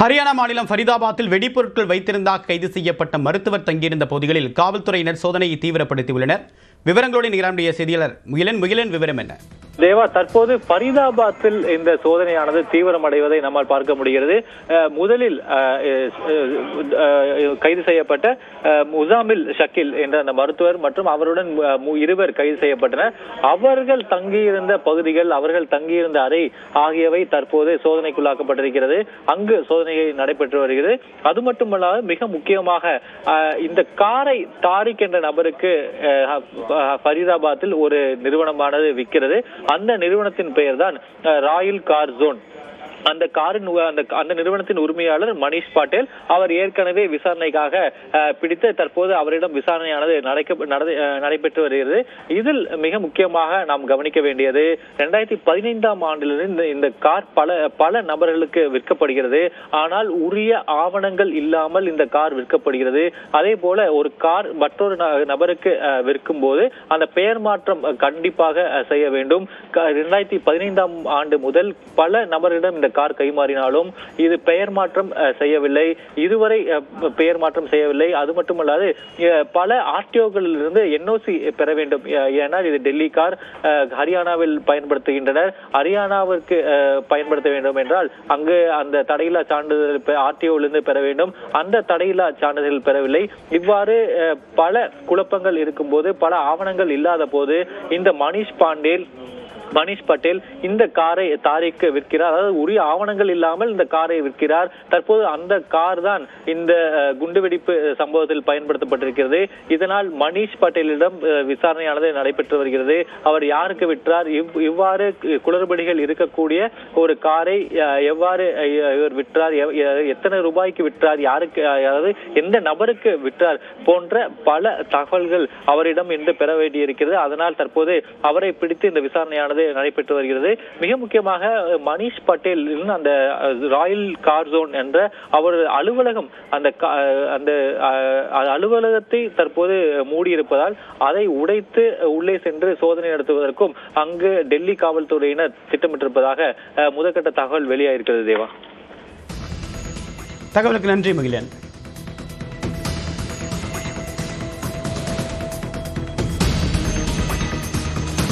ஹரியானா மாநிலம் ஃபரிதாபாத்தில் வெடிப்பொருட்கள் வைத்திருந்தாக கைது செய்யப்பட்ட மருத்துவர் தங்கியிருந்த பகுதிகளில் காவல்துறையினர் சோதனையை தீவிரப்படுத்தியுள்ளனர். விவரங்களோடு நிகழாண்டிய செய்தியாளர். முகிலன் முகிலன் விவரம் என்ன? தேவா தற்போது பரிதாபாத்தில் இந்த சோதனையானது தீவிரமடைவதை நம்மால் பார்க்க முடிகிறது. முதலில் கைது செய்யப்பட்ட முசாமில் ஷக்கில் என்ற அந்த மருத்துவர் மற்றும் அவருடன் இருவர் கைது செய்யப்பட்டனர். அவர்கள் தங்கியிருந்த பகுதிகள் அவர்கள் தங்கியிருந்த அறை ஆகியவை தற்போது சோதனைக்குள்ளாக்கப்பட்டிருக்கிறது. அங்கு சோதனை நடைபெற்று வருகிறது. அது மட்டுமல்லாது மிக முக்கியமாக இந்த காரை தாரிக் என்ற நபருக்கு ஃபரிதாபாத்தில் ஒரு நிறுவனமானது விற்கிறது. அந்த நிறுவனத்தின் பெயர் தான் ராயல் கார் ஜோன். அந்த காரின் அந்த அந்த நிறுவனத்தின் உரிமையாளர் மணிஷ் பாட்டேல் அவர் ஏற்கனவே விசாரணைக்காக பிடித்து தற்போது அவரிடம் விசாரணையானது நடக்க நடைபெற்று வருகிறது. இதில் மிக முக்கியமாக நாம் கவனிக்க வேண்டியது ரெண்டாயிரத்தி பதினைந்தாம் ஆண்டிலிருந்து இந்த- இந்த கார் பல பல நபர்களுக்கு விற்கப்படுகிறது. ஆனால் உரிய ஆவணங்கள் இல்லாமல் இந்த கார் விற்கப்படுகிறது. அதே போல ஒரு கார் மற்றொரு ந- நபருக்கு விற்கும் போது அந்த பெயர் மாற்றம் கண்டிப்பாக செய்ய வேண்டும். இரண்டாயிரத்தி பதினைந்தாம் ஆண்டு முதல் பல நபரிடம் இந்த கார் கைமாறினாலும் இது பெயர் மாற்றம் செய்யவில்லை. இதுவரை பெயர் மாற்றம் செய்யவில்லை. அது மட்டுமல்லாது அஹ், பல ஆர்டிஓக்களிலிருந்து என்ஓசி பெற வேண்டும். ஏனால் இது டெல்லி கார் ஹரியானாவில் பயன்படுத்துகின்றனர். ஹரியானாவிற்கு பயன்படுத்த வேண்டும் என்றால் அங்கு அந்த தடையில்லா சான்றிதழ் ஆர்டிஓவிலிருந்து பெற வேண்டும். அந்த தடையில்லா சான்றிதழ் பெறவில்லை. இவ்வாறு பல குழப்பங்கள் இருக்கும்போது பல ஆவணங்கள் இல்லாத போது இந்த மணிஷ் பாண்டேல் மணிஷ் பட்டேல் இந்த காரை தாரிக்கு விற்கிறார். அதாவது உரிய ஆவணங்கள் இல்லாமல் இந்த காரை விற்கிறார். தற்போது அந்த கார் தான் இந்த குண்டுவெடிப்பு சம்பவத்தில் பயன்படுத்தப்பட்டிருக்கிறது. இதனால் மணிஷ் பட்டேலிடம் விசாரணையானது நடைபெற்று வருகிறது. அவர் யாருக்கு விற்றார்? இவ்- இவ்வாறு குளறுபடிகள் இருக்கக்கூடிய ஒரு காரை எவ்வாறு இவர் விற்றார்? எத்தனை ரூபாய்க்கு விற்றார்? யாருக்கு அதாவது எந்த நபருக்கு விற்றார்? போன்ற பல தகவல்கள் அவரிடம் இன்று பெற வேண்டியிருக்கிறது. அதனால் தற்போது அவரை பிடித்து இந்த விசாரணை விசாரணையானது நடைபெற்று வருகிறது. மிக முக்கியமாக மணிஷ் பட்டேல் அந்த ராயல் கார் ஜோன் என்ற அவர் அலுவலகம் அந்த கா- அந்த அலுவலகத்தை தற்போது மூடியிருப்பதால் அதை உடைத்து உள்ளே சென்று சோதனை நடத்துவதற்கும் அங்கு டெல்லி காவல்துறையினர் திட்டமிட்டிருப்பதாக முதற்கட்ட தகவல் வெளியாயிருக்கிறது தேவா. தகவலுக்கு நன்றி மகிழன்.